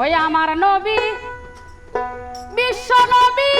ওই আমার নবী বিশ্ব নবী।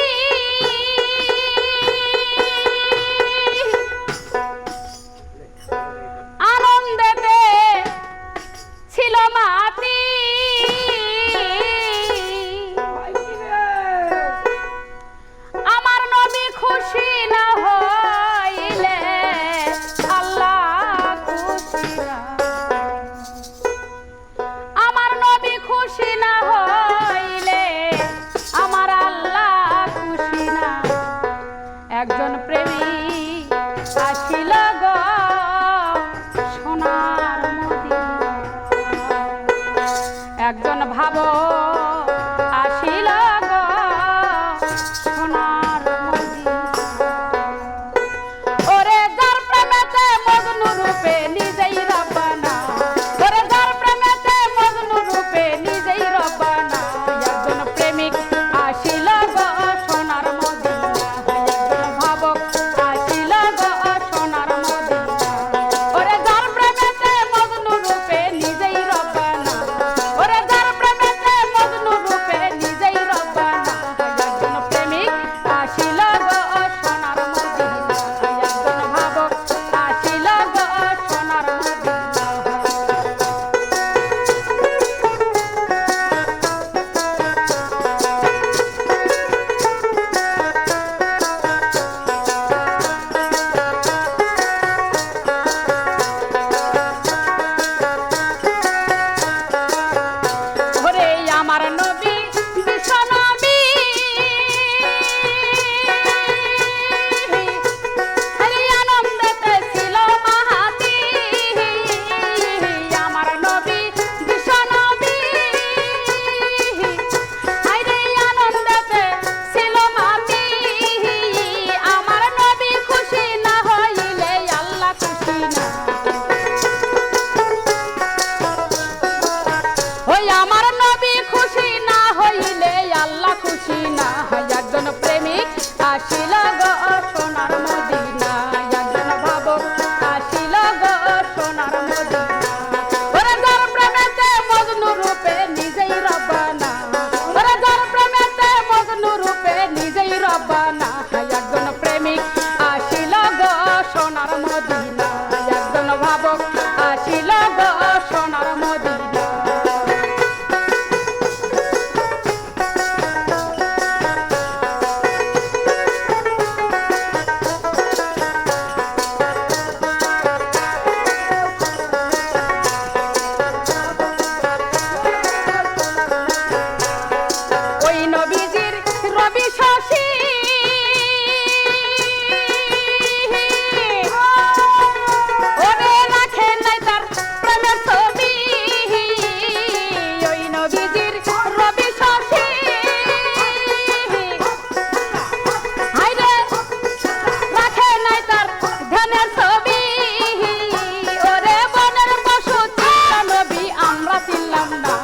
Lambda.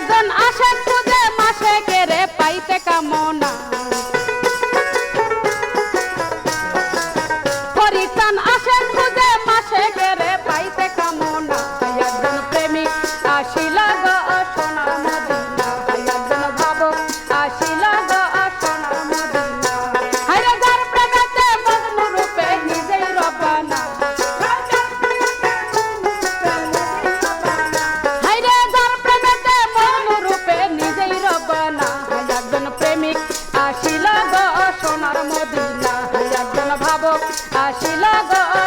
একজন আশার খুঁজে মাসে কেড়ে পাইতে কামনা। ছিল গো